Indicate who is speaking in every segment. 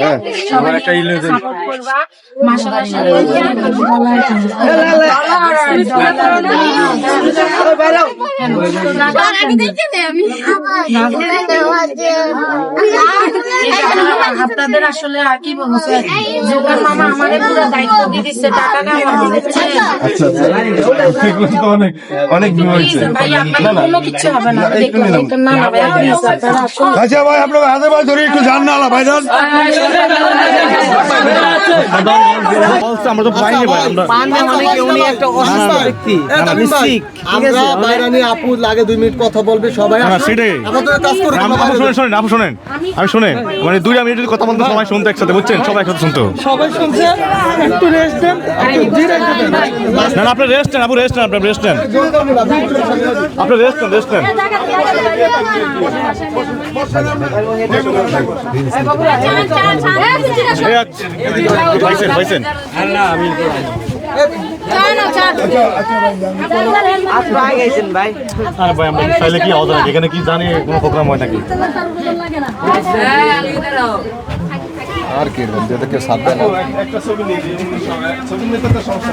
Speaker 1: হ্যাঁ।
Speaker 2: সবাই আপনাদের আসলে আর কি মামা আমাদের পুরো দায়িত্ব দিয়ে দিচ্ছে টাকাটা আমার দিচ্ছে।
Speaker 1: আচ্ছা আচ্ছা এগুলো তো অনেক অনেক হয়েছে
Speaker 2: ভাই আপনাদের কোনো কিছু হবে না। দেখুন দেখুন না না ভাই প্লিজ
Speaker 1: আচ্ছা ভাই আপনার হাতে ভাই ধরে একটু জান না ভাই যান। আমরা তো পাইনি ভাই আমরা
Speaker 3: আমরা বাইরানি আপু লাগে দুই মিনিট কথা বলবে সবাই
Speaker 1: সেটাই।
Speaker 3: কাজ করে
Speaker 1: আপু শোনেন শোনেন আপু শোনেন। আমি শোনেন। মানে দুইটা মিনিট যদি কথা বলতে সবাই শুনতে একসাথে বুঝছেন? সবাই একসাথে শুনতো।
Speaker 3: সবাই শুনছে একটু রেস্ট দেন
Speaker 1: না না আপনি রেস্ট নেন আপু রেস্ট নেন আপনি রেস্ট নেন। আপনি রেস্ট নেন রেস্ট নেন। এই আচ্ছা, পাইছেন আরে ভাই আমরা চাইলে কি আওয়াজ নাকি এখানে কি জানি কোনো প্রোগ্রাম হয় নাকি?
Speaker 3: আর কি এটা কেউ সাথ দেয় না।
Speaker 1: একটা ছবি নিয়ে ছবি নিতে তো সমস্যা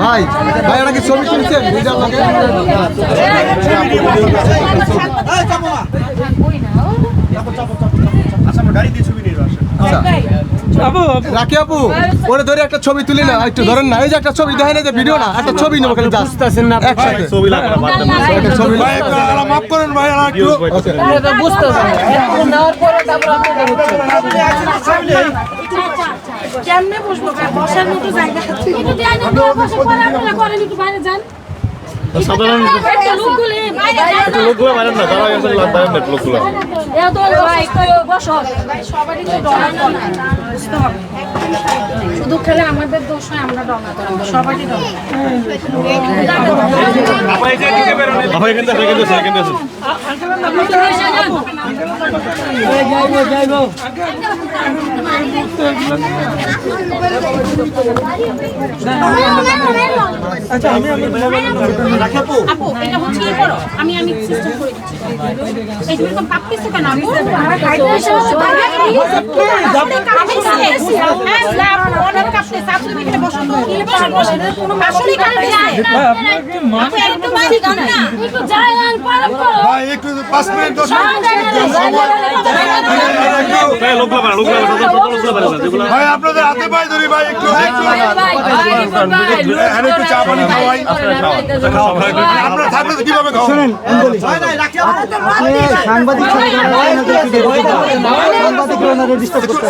Speaker 3: ভাই ভাই ওরা কি ছবি তুলছেন নিজের লাগে
Speaker 1: আচ্ছা আমরা গাড়ি দিয়ে ছবি নিয়ে আসেন
Speaker 3: রাখি আপু ওরে ধরে একটা ছবি তুলি না একটু ধরেন না এই যে একটা ছবি দেখেন যে ভিডিও না একটা ছবি নেব খালি জাস্ট একসাথে।
Speaker 1: ছবি লাগবে না বাদ দেন
Speaker 3: একটা ছবি
Speaker 1: ভাই মাফ করেন ভাই আর একটু
Speaker 2: কেমনে বসবো বসার মতো জায়গা আছে?
Speaker 1: সাধারণ
Speaker 2: একটা লোকগুলি বাইরে যান।
Speaker 1: লোকগুলো না তারা এসে বাইরেন না লোকগুলো
Speaker 2: সবারই তো ডলার বুঝতে হবে। শুধু খেলে আমাদের দোষ হয় আমরা ডলার সবারই ডলার
Speaker 1: আপু
Speaker 2: এটা হচ্ছে কি করো আমি আমি সিস্টেম করে দিচ্ছি। এই তুমি কোন পাপতেছো কেন আপু আমরা খাইতে এসে অনেক কাপতে সাপ তুমি এখানে বসো তো কি বসো কোনো আসলে কাটবে আপু একটু মাঝি গান না একটু
Speaker 1: ভাই একটু 5 মিনিট 10 মিনিট লোকগুলো বাইরে লোকগুলো বাইরে লোকগুলো ভাই আপনাদের হাতে পায়ে ধরি ভাই একটু একটু একটু চা পানি খাওয়াই আপনারা থাকলে কীভাবে খাওয়া শুনেন
Speaker 3: সাংবাদিক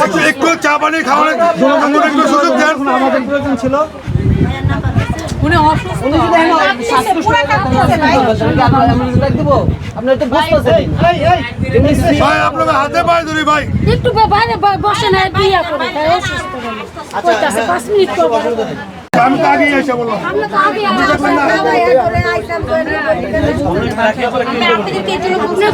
Speaker 1: একটু একটু চা পানি খাওয়ানোর একটু সুযোগ দেন
Speaker 3: আমাদের প্রয়োজন ছিল
Speaker 1: ভাই আপনাদের হাতে পায়ে ধরি ভাই।
Speaker 2: একটু বাইরে বসে না বিয়া করে তাই অসুস্থ হলো কইতাছে 5 মিনিট করব
Speaker 1: আমি তো আগেই এসে বললাম।
Speaker 2: আমরা তো আগে আপনাদেরকে এই জন্য বুঝতে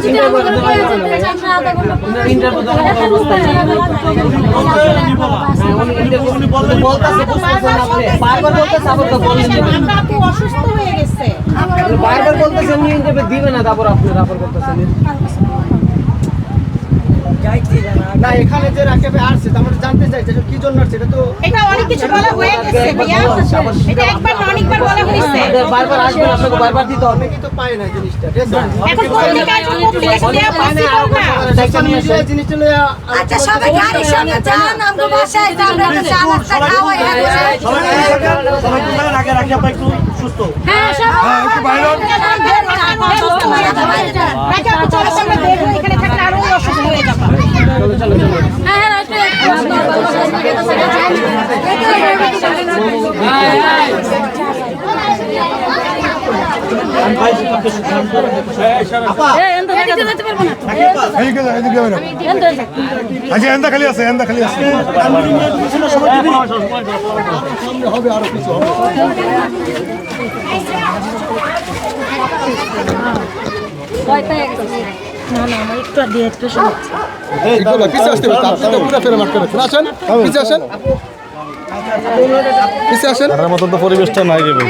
Speaker 4: বারবার বলতেছেন নিয়ে যাবে দিবে না তারপর আপনি তারপর করতেছেন
Speaker 3: না এখানে যে রাকেবে আসছে আমরা জানতে চাই যে কি জন্য আসছে এটা তো
Speaker 5: এটা অনেক কিছু বলা হয়ে গেছে ভাইয়া এটা একবার না অনেকবার বলা হয়েছে
Speaker 4: বারবার আপনাকে বারবার দিতে হবে।
Speaker 3: আমি তো না জিনিসটা
Speaker 5: এখন পসিবল না
Speaker 6: আচ্ছা সবাই গাড়ির সামনে যান আমগো বাসায় যান আমরা চা নাস্তা খাওয়াই হ্যাঁ
Speaker 2: হ্যাঁ সব
Speaker 1: হ্যাঁ একটু বাইরে হন।
Speaker 5: রাখি আপু চলো আমরা দেখব এখানে থাকলে আরও অসুস্থ হয়ে যাব
Speaker 2: হ্যাঁ হ্যাঁ
Speaker 1: এদিকে যাও, এদিকে যাও না। আচ্ছা এন্দা খালি আছে এন্দা খালি আছে
Speaker 3: হবে আরও কিছু
Speaker 2: না। না আমার একটু ডিহাইড্রেশন হচ্ছে
Speaker 3: এইগুলো পিছে আসতে হবে আপনি তো পুরো ফেরে মার করেছেন আসেন পিছে আসেন পিছে আসেন
Speaker 1: মতন তো পরিবেশটা নাই যাবে